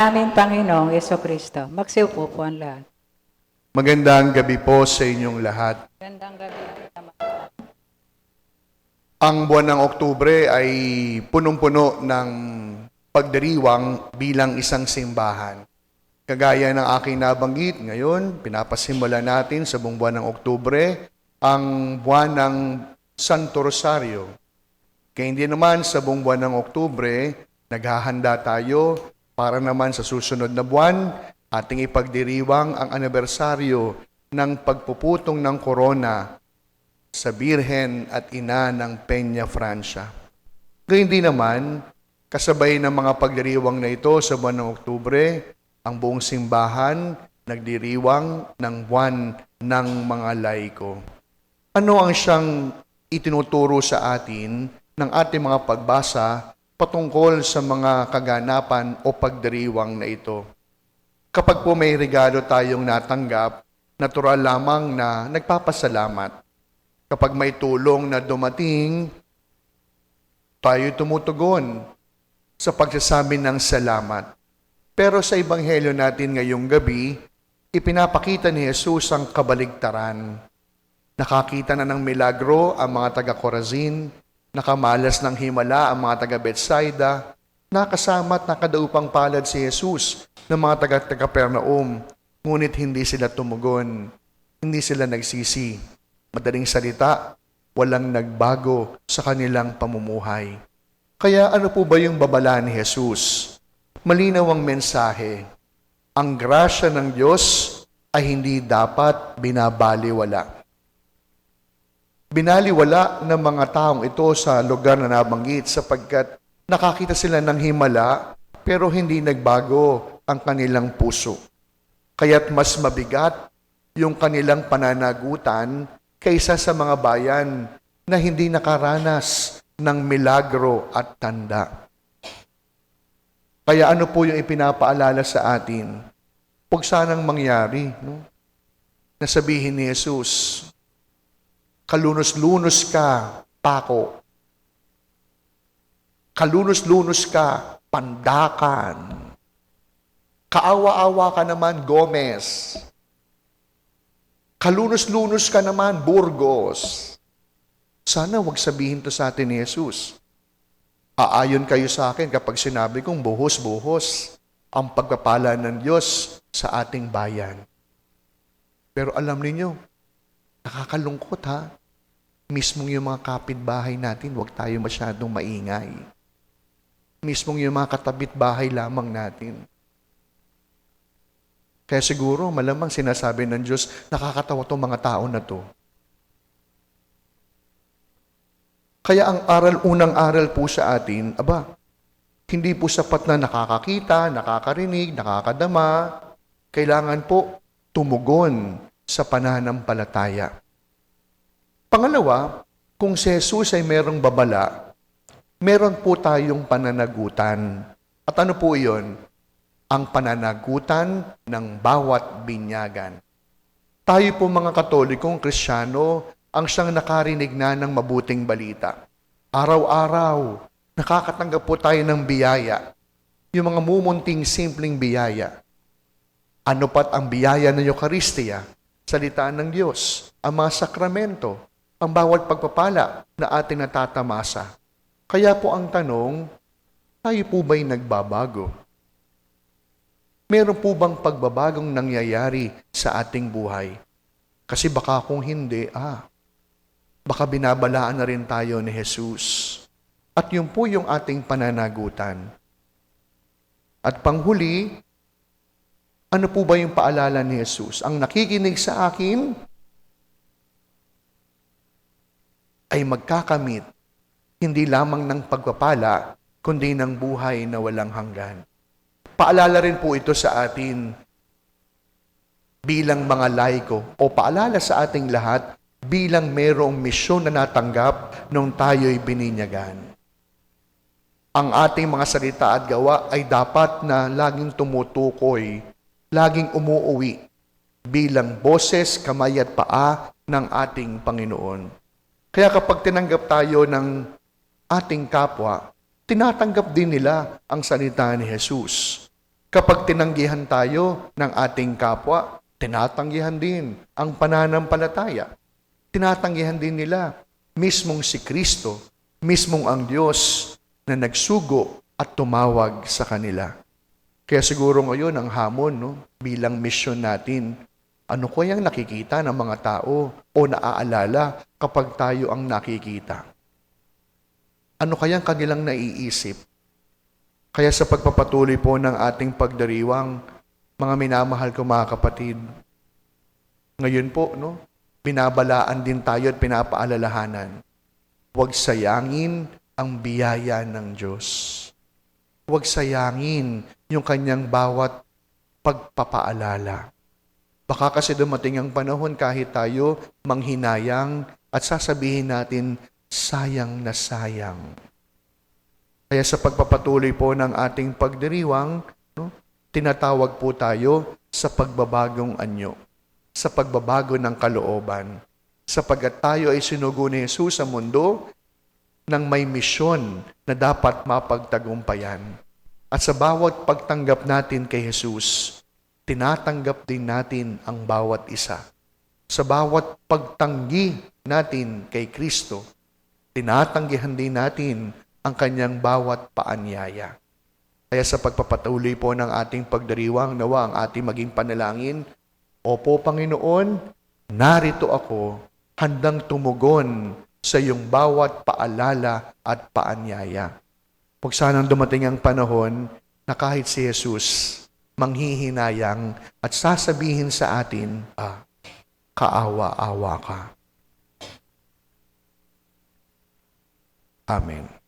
Amin Panginoong Yeso Kristo. Magsiupo po ang lahat. Magandang gabi po sa inyong lahat. Gandang gabi. Ang buwan ng Oktubre ay punong-puno ng pagdiriwang bilang isang simbahan. Kagaya ng aking nabanggit, ngayon, pinapasimula natin sa buong buwan ng Oktubre ang buwan ng Santo Rosario. Kaya hindi naman sa buong buwan ng Oktubre, naghahanda tayo para naman sa susunod na buwan, ating ipagdiriwang ang anibersaryo ng pagpuputong ng korona sa Birhen at Ina ng Peña, Francia. Gayun din naman, kasabay ng mga pagdiriwang na ito sa buwan ng Oktubre, ang buong simbahan nagdiriwang ng buwan ng mga laiko. Ano ang siyang itinuturo sa atin ng ating mga pagbasa patungkol sa mga kaganapan o pagdiriwang na ito? Kapag po may regalo tayong natanggap, natural lamang na nagpapasalamat. Kapag may tulong na dumating, tayo tumutugon sa pagsasabi ng salamat. Pero sa Ebanghelyo natin ngayong gabi, ipinapakita ni Jesus ang kabaligtaran. Nakakita na ng milagro ang mga taga-Corazin, nakamalas ng himala ang mga taga-Betsaida, nakasama at nakadaupang palad si Jesus ng mga taga-Capernaum, ngunit hindi sila tumugon, hindi sila nagsisi. Madaling salita, walang nagbago sa kanilang pamumuhay. Kaya ano po ba yung babala ni Jesus? Malinaw ang mensahe. Ang grasya ng Diyos ay hindi dapat binabaliwala. Binaliwala ng mga taong ito sa lugar na nabanggit sapagkat nakakita sila ng himala pero hindi nagbago ang kanilang puso. Kaya't mas mabigat yung kanilang pananagutan kaysa sa mga bayan na hindi nakaranas ng milagro at tanda. Kaya ano po yung ipinapaalala sa atin? Huwag sanang mangyari. No? Nasabihin ni Jesus, kalunos-lunos ka, pako. Kalunos-lunos ka, pandakan. Kaawa-awa ka naman, Gomez. Kalunos-lunos ka naman, Burgos. Sana wag sabihin to sa atin ni Jesus. Aayon kayo sa akin kapag sinabi kong buhos-buhos ang pagpapala ng Diyos sa ating bayan. Pero alam ninyo, nakakalungkot ha. Mismong yung mga kapitbahay natin, huwag tayo masyadong maingay. Mismong yung mga katabit bahay lamang natin. Kaya siguro, malamang sinasabi ng Diyos, nakakatawa tong mga tao na to. Kaya ang aral, unang aral po sa atin, aba, hindi po sapat na nakakakita, nakakarinig, nakakadama. Kailangan po tumugon sa pananampalataya. Pangalawa, kung si Jesus ay merong babala, meron po tayong pananagutan. At ano po iyon? Ang pananagutan ng bawat binyagan. Tayo po mga katolikong kristyano ang siyang nakarinig na ng mabuting balita. Araw-araw, nakakatanggap po tayo ng biyaya. Yung mga mumunting simpleng biyaya. Ano pat ang biyaya ng Eucharistia? Salita ng Diyos, ang mga sakramento, ang bawat pagpapala na ating natatamasa. Kaya po ang tanong, tayo po ba'y nagbabago? Meron po bang pagbabagong nangyayari sa ating buhay? Kasi baka kung hindi, ah, baka binabalaan na rin tayo ni Jesus. At yun po yung ating pananagutan. At panghuli, ano po ba yung paalala ni Jesus? Ang nakikinig sa akin ay magkakamit hindi lamang ng pagpapala, kundi ng buhay na walang hanggan. Paalala rin po ito sa atin bilang mga laiko o paalala sa ating lahat bilang merong misyon na natanggap nung tayo'y bininyagan. Ang ating mga salita at gawa ay dapat na laging tumutukoy, laging umuuwi bilang boses, kamay at paa ng ating Panginoon. Kaya kapag tinanggap tayo ng ating kapwa, tinatanggap din nila ang salita ni Jesus. Kapag tinanggihan tayo ng ating kapwa, tinatanggihan din ang pananampalataya. Tinatanggihan din nila mismong si Kristo, mismong ang Diyos na nagsugo at tumawag sa kanila. Kaya siguro ngayon ang hamon no, bilang misyon natin, ano kayang nakikita ng mga tao o naaalala kapag tayo ang nakikita? Ano kayang kanilang naiisip? Kaya sa pagpapatuloy po ng ating pagdiriwang, mga minamahal ko mga kapatid, ngayon po, no, binabalaan din tayo at pinapaalalahanan. Huwag sayangin ang biyaya ng Diyos. Huwag sayangin yung kanyang bawat pagpapaalala. Baka kasi dumating ang panahon kahit tayo manghinayang at sasabihin natin, sayang na sayang. Kaya sa pagpapatuloy po ng ating pagdiriwang, no, tinatawag po tayo sa pagbabagong anyo, sa pagbabago ng kalooban, sapagat tayo ay sinugo ni Jesus sa mundo ng may misyon na dapat mapagtagumpayan. At sa bawat pagtanggap natin kay Jesus, tinatanggap din natin ang bawat isa. Sa bawat pagtanggi natin kay Kristo, tinatanggihan din natin ang kanyang bawat paanyaya. Kaya sa pagpapatuloy po ng ating pagdiriwang, nawa ang ating maging panalangin, Opo, Panginoon, narito ako, handang tumugon sa iyong bawat paalala at paanyaya. Huwag sanang dumating ang panahon na kahit si Jesus manghihinayang at sasabihin sa atin, ah, kaawa-awa ka. Amen.